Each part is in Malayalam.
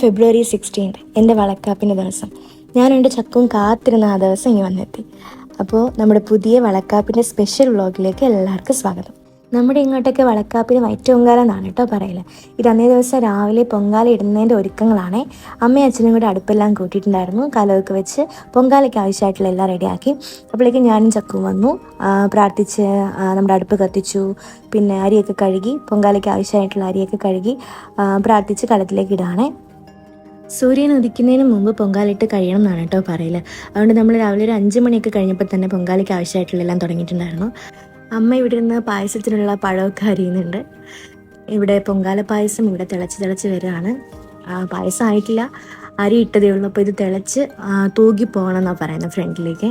ഫെബ്രുവരി സിക്സ്റ്റീൻ എന്റെ വളക്കാപ്പിന്റെ ദിവസം. ഞാൻ എന്റെ ചക്കവും കാത്തിരുന്ന ആ ദിവസം ഇനി വന്നെത്തി. അപ്പോൾ നമ്മുടെ പുതിയ വളക്കാപ്പിന്റെ സ്പെഷ്യൽ വ്ളോഗിലേക്ക് എല്ലാവർക്കും സ്വാഗതം. നമ്മുടെ ഇങ്ങോട്ടൊക്കെ വളക്കാപ്പിന് വയറ്റ് പൊങ്കാല എന്നാണ് കേട്ടോ പറയൽ. ഇത് അന്നേ ദിവസം രാവിലെ പൊങ്കാല ഇടുന്നതിന്റെ ഒരുക്കങ്ങളാണേ. അമ്മയും അച്ഛനും കൂടെ അടുപ്പെല്ലാം കൂട്ടിയിട്ടുണ്ടായിരുന്നു. കലമൊക്കെ വെച്ച് പൊങ്കാലയ്ക്ക് ആവശ്യമായിട്ടുള്ള എല്ലാം റെഡിയാക്കി. അപ്പോഴേക്കും ഞാനും ചക്കും വന്നു. പ്രാർത്ഥിച്ച് നമ്മുടെ അടുപ്പ് കത്തിച്ചു. പിന്നെ അരിയൊക്കെ കഴുകി പൊങ്കാലയ്ക്ക് ആവശ്യമായിട്ടുള്ള അരിയൊക്കെ കഴുകി പ്രാർത്ഥിച്ച് കലത്തിലേക്ക് ഇടുകയാണേ. സൂര്യൻ ഉദിക്കുന്നതിന് മുമ്പ് പൊങ്കാലിട്ട് കഴിയണം എന്നാണ് കേട്ടോ പറയൽ. അതുകൊണ്ട് നമ്മൾ രാവിലെ ഒരു അഞ്ച് മണിയൊക്കെ കഴിഞ്ഞപ്പോൾ തന്നെ പൊങ്കാലിക്ക് ആവശ്യമായിട്ടുള്ള എല്ലാം തുടങ്ങിയിട്ടുണ്ടായിരുന്നു. അമ്മ ഇവിടെ നിന്ന് പായസത്തിനുള്ള പഴമൊക്കെ അരിയുന്നുണ്ട്. ഇവിടെ പൊങ്കാല പായസം ഇവിടെ തിളച്ച് തിളച്ച് വരികയാണ്. പായസം ആയിട്ടില്ല. അരി ഇട്ടതേ ഉള്ളൂ. അപ്പോൾ ഇത് തിളച്ച് തൂകി പോകണം എന്നാണ് പറയുന്നത് ഫ്രണ്ടിലേക്ക്.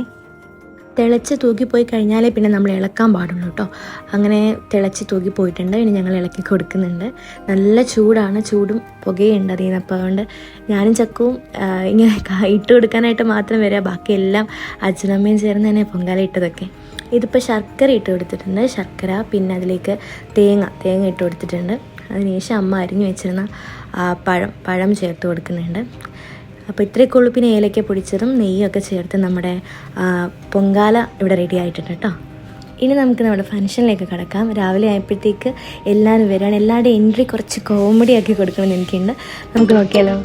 തിളച്ച് തൂക്കിപ്പോയി കഴിഞ്ഞാലേ പിന്നെ നമ്മൾ ഇളക്കാൻ പാടുള്ളൂ കേട്ടോ. അങ്ങനെ തിളച്ച് തൂക്കിപ്പോയിട്ടുണ്ട് ഇനി ഞങ്ങൾ ഇളക്കി കൊടുക്കുന്നുണ്ട്. നല്ല ചൂടാണ്. ചൂടും പുകയുണ്ട് അതിൽ നിന്ന്. അപ്പോൾ അതുകൊണ്ട് ഞാനും ചക്കവും ഇങ്ങനെ ഇട്ട് കൊടുക്കാനായിട്ട് മാത്രം വരിക. ബാക്കിയെല്ലാം അച്ഛനമ്മയും ചേർന്ന് തന്നെ പൊങ്കാല ഇട്ടതൊക്കെ. ഇതിപ്പോൾ ശർക്കര ഇട്ട് കൊടുത്തിട്ടുണ്ട്. ശർക്കര പിന്നെ അതിലേക്ക് തേങ്ങ. തേങ്ങ ഇട്ട് കൊടുത്തിട്ടുണ്ട്. അതിനുശേഷം അമ്മ അരിഞ്ഞു വെച്ചിരുന്ന പഴം പഴം ചേർത്ത് കൊടുക്കുന്നുണ്ട്. അപ്പോൾ ഇത്രയൊക്കെ ഉള്ളൂ. പിന്നെ ഏലക്ക പൊടിച്ചതും നെയ്യൊക്കെ ചേർത്ത് നമ്മുടെ പൊങ്കാല ഇവിടെ റെഡി ആയിട്ടുണ്ട് കേട്ടോ ഇനി നമുക്ക് നമ്മുടെ ഫംഗ്ഷനിലേക്ക് കിടക്കാം. രാവിലെ ആയപ്പോഴത്തേക്ക് എല്ലാവരും വരികയാണ്. എല്ലാവരുടെയും എൻട്രി കുറച്ച് കോമഡി ആക്കി കൊടുക്കണമെന്ന് എനിക്കുണ്ട്. നമുക്ക് നോക്കിയാലോ?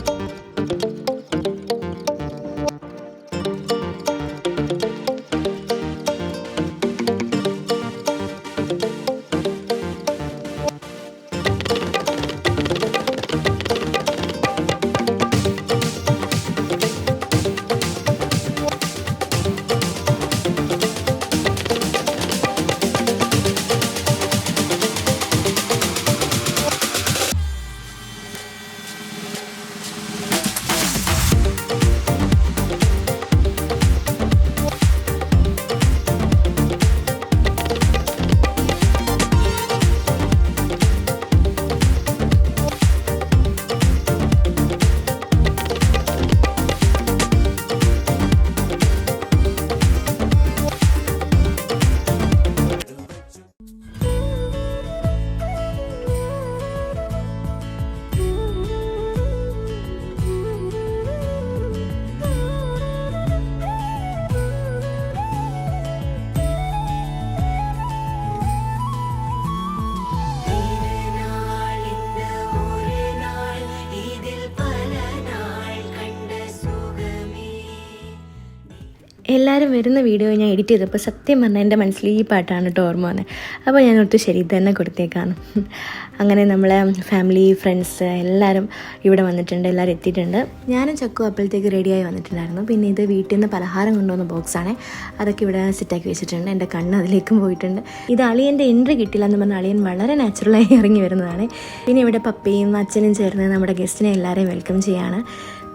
എല്ലാവരും വരുന്ന വീഡിയോ ഞാൻ എഡിറ്റ് ചെയ്തപ്പോൾ സത്യം പറഞ്ഞാൽ എന്റെ മനസ്സിൽ ഈ പാട്ടാണ് കേട്ടോ ഓർമ്മ വന്നത് അപ്പോൾ ഞാൻ ഒരു ശരി തന്നെ കൊടുത്തേക്കാണ് അങ്ങനെ നമ്മളെ ഫാമിലി ഫ്രണ്ട്സ് എല്ലാവരും ഇവിടെ വന്നിട്ടുണ്ട് എല്ലാവരും എത്തിയിട്ടുണ്ട്. ഞാനും ചക്കു അപ്പോഴത്തേക്ക് റെഡിയായി വന്നിട്ടുണ്ടായിരുന്നു. പിന്നെ ഇത് വീട്ടിൽ നിന്ന് പലഹാരം കൊണ്ടുവന്ന ബോക്സാണ് അതൊക്കെ ഇവിടെ സെറ്റാക്കി വെച്ചിട്ടുണ്ട്. എന്റെ കണ്ണ് അതിലേക്കും പോയിട്ടുണ്ട്. ഇത് അളിയന്റെ എൻട്രി കിട്ടില്ല എന്ന് പറഞ്ഞാൽ അളിയൻ വളരെ നാച്ചുറലായി ഇറങ്ങി വരുന്നതാണ്. പിന്നെ ഇവിടെ പപ്പയും അച്ഛനും ചേർന്ന് നമ്മുടെ ഗസ്റ്റിനെ എല്ലാവരെയും വെൽക്കം ചെയ്യാണ്.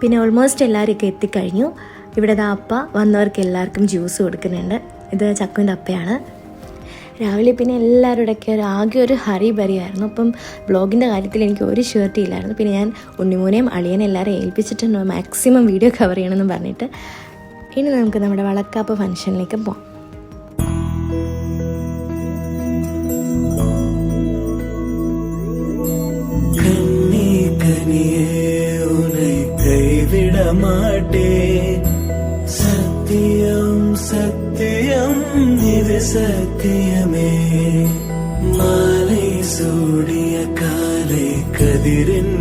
പിന്നെ ഓൾമോസ്റ്റ് എല്ലാവരെയൊക്കെ എത്തിക്കഴിഞ്ഞു. ഇവിടെ ദാ അപ്പ വന്നവർക്ക് എല്ലാവർക്കും ജ്യൂസ് കൊടുക്കുന്നുണ്ട്. ഇത് ചക്കുവിന്റെ അപ്പയാണ്. രാവിലെ പിന്നെ എല്ലാവരുടെ ഒക്കെ ആകെ ഒരു ഹറി ബറിയായിരുന്നു അപ്പം ബ്ലോഗിന്റെ കാര്യത്തിൽ എനിക്ക് ഒരു ഷർട്ട് ഇല്ലായിരുന്നു. പിന്നെ ഞാൻ ഉണ്ണിമൂനെയും അളിയനെ എല്ലാവരും ഏൽപ്പിച്ചിട്ടുണ്ട്. മാക്സിമം വീഡിയോ കവർ ചെയ്യണമെന്ന് പറഞ്ഞിട്ട്. ഇനി നമുക്ക് നമ്മുടെ വളക്കാപ്പ് ഫംഗ്ഷനിലേക്ക് പോകാം മാട്ടേ. சத்தியம் இது சத்தியமே மாலை சூடிய காலை கதிரின்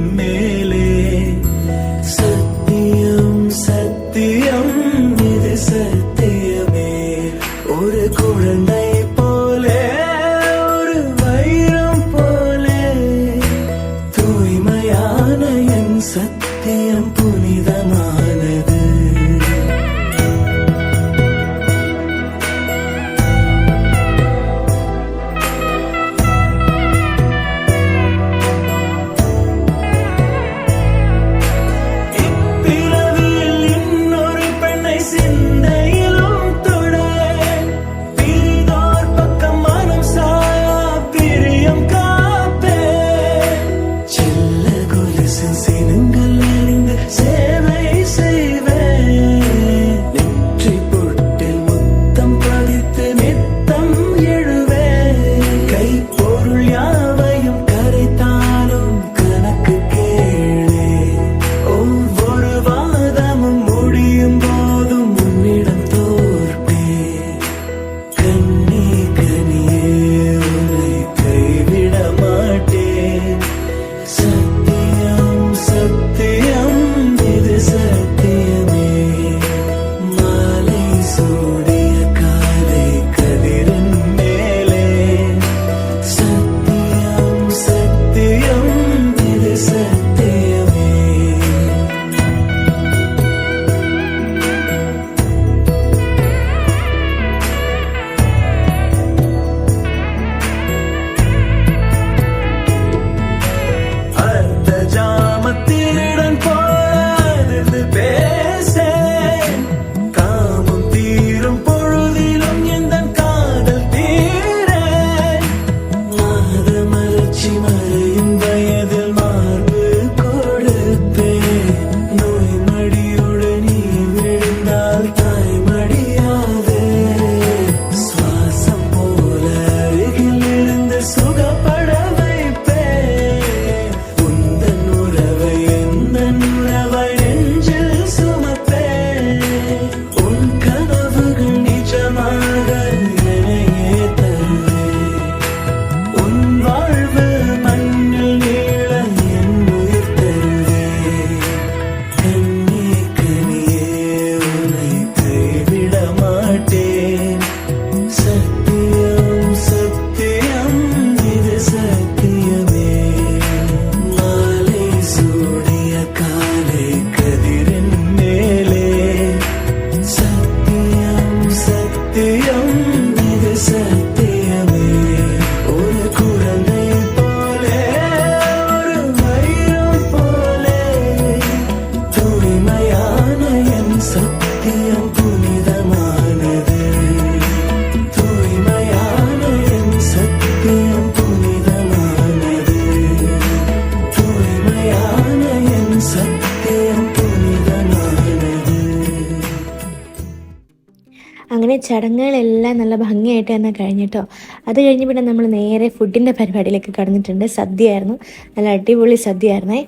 ചടങ്ങുകളെല്ലാം നല്ല ഭംഗിയായിട്ട് തന്നെ കഴിഞ്ഞിട്ടോ. അത് കഴിഞ്ഞ് പിന്നെ നമ്മൾ നേരെ ഫുഡിന്റെ പരിപാടിയിലേക്ക് കടന്നിട്ടുണ്ട്. സദ്യയായിരുന്നു. നല്ല അടിപൊളി സദ്യയായിരുന്നേ.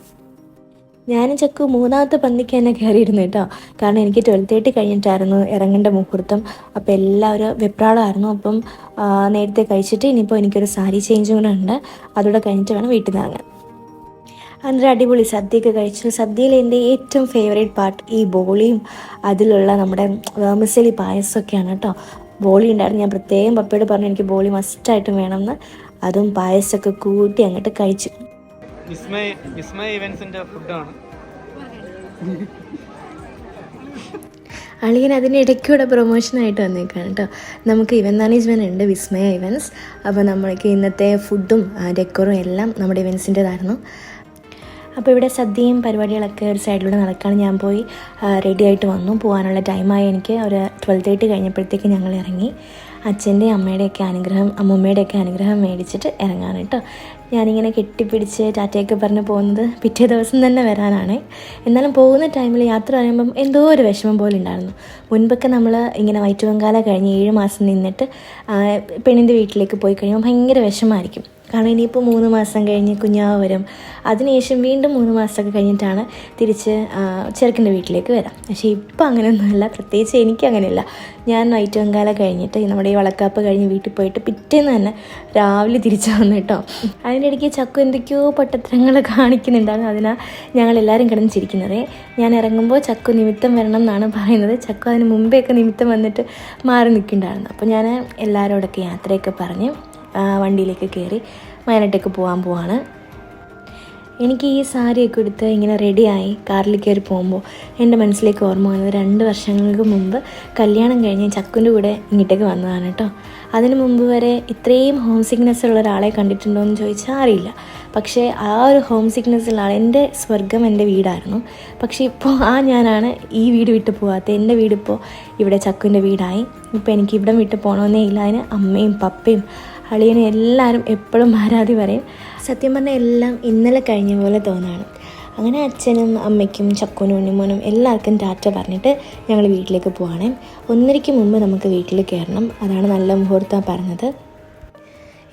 ഞാനും ചക്കു മൂന്നാമത്തെ പന്തിക്ക് തന്നെ കയറിയിരുന്നു കേട്ടോ. കാരണം എനിക്ക് ട്വൽത്ത് തേർട്ടി കഴിഞ്ഞിട്ടായിരുന്നു ഇറങ്ങേണ്ട മുഹൂർത്തം. അപ്പോൾ എല്ലാവരും വെപ്രാളമായിരുന്നു. അപ്പം നേരത്തെ കഴിച്ചിട്ട് ഇനിയിപ്പോൾ എനിക്കൊരു സാരി ചേഞ്ചും കൂടെ ഉണ്ട്. അതുകൂടെ കഴിഞ്ഞിട്ട് വേണം വീട്ടിൽ നിന്ന് ഇറങ്ങാൻ. അന്നൊരു അടിപൊളി സദ്യയൊക്കെ കഴിച്ചു. സദ്യയിൽ എന്റെ ഏറ്റവും ഫേവറേറ്റ് പാർട്ട് ഈ ബോളിയും അതിലുള്ള നമ്മുടെ വേമസലി പായസമൊക്കെയാണ് കേട്ടോ. ബോളി ഉണ്ടായിരുന്നു. ഞാൻ പ്രത്യേകം പപ്പയോട് പറഞ്ഞു എനിക്ക് ബോളി മസ്റ്റായിട്ടും വേണമെന്ന്. അതും പായസമൊക്കെ കൂട്ടി അങ്ങോട്ട് കഴിച്ചു. വിസ്മയ വിസ്മയ ഇവൻസിന്റെ ഫുഡാണ് അളിയൻ അതിന്റെ ഇടയ്ക്കൂടെ പ്രൊമോഷനായിട്ട് വന്നേക്കാണ് കേട്ടോ. നമുക്ക് ഇവൻ മാനേജ്മെന്റ് ഉണ്ട് വിസ്മയ ഇവൻസ് അപ്പോൾ നമ്മൾക്ക് ഇന്നത്തെ ഫുഡും ഡെക്കറും എല്ലാം നമ്മുടെ ഇവൻസിന്റെതായിരുന്നു അപ്പോൾ ഇവിടെ സദ്യയും പരിപാടികളൊക്കെ ഒരു സൈഡിലൂടെ നടക്കാൻ ഞാൻ പോയി റെഡി ആയിട്ട് വന്നു. പോകാനുള്ള ടൈമായി എനിക്ക് ഒരു ട്വൽവ് തേർട്ടി കഴിഞ്ഞപ്പോഴത്തേക്ക് ഞങ്ങൾ ഇറങ്ങി. അച്ഛന്റെയും അമ്മയുടെയൊക്കെ അനുഗ്രഹം അമ്മൂമ്മയുടെയൊക്കെ അനുഗ്രഹം മേടിച്ചിട്ട് ഇറങ്ങാൻ കേട്ടോ. ഞാനിങ്ങനെ കെട്ടിപ്പിടിച്ച് ടാറ്റയൊക്കെ പറഞ്ഞ് പോകുന്നത് പിറ്റേ ദിവസം തന്നെ വരാനാണ്. എന്നാലും പോകുന്ന ടൈമിൽ യാത്ര പറയുമ്പം എന്തോ ഒരു വിഷമം പോലെ ഉണ്ടായിരുന്നു. മുൻപൊക്കെ നമ്മൾ ഇങ്ങനെ വയറ്റുവങ്കാല കഴിഞ്ഞ് ഏഴ് മാസം നിന്നിട്ട് പെണ്ണിന്റെ വീട്ടിലേക്ക് പോയി കഴിയുമ്പോൾ ഭയങ്കര വിഷമമായിരിക്കും. കാരണം ഇനിയിപ്പോൾ മൂന്ന് മാസം കഴിഞ്ഞ് കുഞ്ഞാവ് വരും. അതിനുശേഷം വീണ്ടും മൂന്ന് മാസമൊക്കെ കഴിഞ്ഞിട്ടാണ് തിരിച്ച് ചെറുക്കന്റെ വീട്ടിലേക്ക് വരാം. പക്ഷേ ഇപ്പോൾ അങ്ങനെയൊന്നുമല്ല. പ്രത്യേകിച്ച് എനിക്ക് അങ്ങനെയല്ല. ഞാൻ നൈറ്റ് വെങ്കാല കഴിഞ്ഞിട്ട് നമ്മുടെ ഈ വളക്കാപ്പ് കഴിഞ്ഞ് വീട്ടിൽ പോയിട്ട് പിറ്റേന്ന് തന്നെ രാവിലെ തിരിച്ചു വന്നു കേട്ടോ. അതിന്റെ ഇടയ്ക്ക് ചക്കു എന്തൊക്കെയോ പൊട്ടത്തരങ്ങൾ കാണിക്കുന്നുണ്ടാണ് അതിനാ ഞങ്ങളെല്ലാവരും കിടന്ന് ചിരിക്കുന്നത്. ഞാൻ ഇറങ്ങുമ്പോൾ ചക്കു നിമിത്തം വരണം എന്നാണ് പറയുന്നത്. ചക്കു അതിന് മുമ്പേ ഒക്കെ നിമിത്തം വന്നിട്ട് മാറി നിൽക്കുന്നുണ്ടായിരുന്നു. അപ്പോൾ ഞാൻ എല്ലാവരോടൊക്കെ യാത്രയൊക്കെ പറഞ്ഞ് വണ്ടിയിലേക്ക് കയറി വയനാട്ടേക്ക് പോകാൻ പോവാണ്. എനിക്ക് ഈ സാരിയൊക്കെ എടുത്ത് ഇങ്ങനെ റെഡിയായി കാറിൽ കയറി പോകുമ്പോൾ എന്റെ മനസ്സിലേക്ക് ഓർമ്മ വന്നത് രണ്ട് വർഷങ്ങൾക്ക് മുമ്പ് കല്യാണം കഴിഞ്ഞ് ചക്കുന്റെ കൂടെ ഇങ്ങോട്ടേക്ക് വന്നതാണ് കേട്ടോ. അതിന് മുമ്പ് വരെ ഇത്രയും ഹോം സിക്നെസ് ഉള്ള ഒരാളെ കണ്ടിട്ടുണ്ടോ എന്ന് ചോദിച്ചാൽ അറിയില്ല. പക്ഷേ ആ ഒരു ഹോം സിക്നെസ് ഉള്ള ആൾ എന്റെ സ്വർഗം എന്റെ വീടായിരുന്നു. പക്ഷേ ഇപ്പോൾ ആ ഞാനാണ് ഈ വീട് വിട്ടു പോകാത്ത എന്റെ വീടിപ്പോൾ ഇവിടെ ചക്കുന്റെ വീടായി. ഇപ്പോൾ എനിക്ക് ഇവിടെ വിട്ടു പോകണമെന്നേ ഇല്ല. അതിന് അമ്മയും പപ്പയും അളിയനും എല്ലാവരും എപ്പോഴും ആരാധി പറയും. സത്യം പറഞ്ഞാൽ എല്ലാം ഇന്നലെ കഴിഞ്ഞ പോലെ തോന്നാണ്. അങ്ങനെ അച്ഛനും അമ്മയ്ക്കും ചക്കുനും ഉണ്ണിമോനും എല്ലാവർക്കും ടാറ്റ പറഞ്ഞിട്ട് ഞങ്ങൾ വീട്ടിലേക്ക് പോവാണ്. ഒന്നരയ്ക്ക് മുമ്പ് നമുക്ക് വീട്ടിൽ കയറണം. അതാണ് നല്ല മുഹൂർത്തം പറഞ്ഞത്.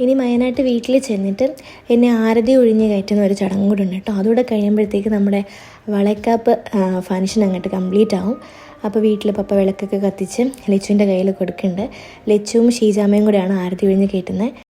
ഇനി വയനാട്ട് വീട്ടിൽ ചെന്നിട്ട് എന്നെ ആരതി ഒഴിഞ്ഞ് കയറ്റുന്ന ഒരു ചടങ്ങ് കൂടെ ഉണ്ട് കേട്ടോ. അതുകൂടെ കഴിയുമ്പോഴത്തേക്ക് നമ്മുടെ വളക്കാപ്പ് ഫങ്ഷൻ അങ്ങോട്ട് കംപ്ലീറ്റ് ആവും. അപ്പോൾ വീട്ടിൽ പപ്പ വിളക്കൊക്കെ കത്തിച്ച് ലച്ചുവിന്റെ കയ്യിൽ കൊടുക്കുന്നുണ്ട്. ലച്ചുവും ഷീജാമയും കൂടെയാണ് ആരതി വിഴിഞ്ഞ് കയറ്റുന്നത്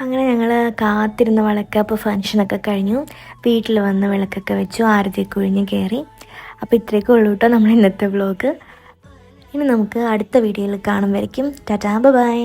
അങ്ങനെ ഞങ്ങൾ കാത്തിരുന്ന വിളക്കപ്പ് ഫങ്ഷനൊക്കെ കഴിഞ്ഞു. വീട്ടിൽ വന്ന് വിളക്കൊക്കെ വെച്ചു. ആരതിയൊക്കെ ഒഴിഞ്ഞ് കയറി അപ്പോൾ ഇത്രയൊക്കെ ഉള്ളൂ കേട്ടോ നമ്മൾ ഇന്നത്തെ വ്ളോഗ് ഇനി നമുക്ക് അടുത്ത വീഡിയോയിൽ കാണും വരയ്ക്കും ടാറ്റാ ബൈ.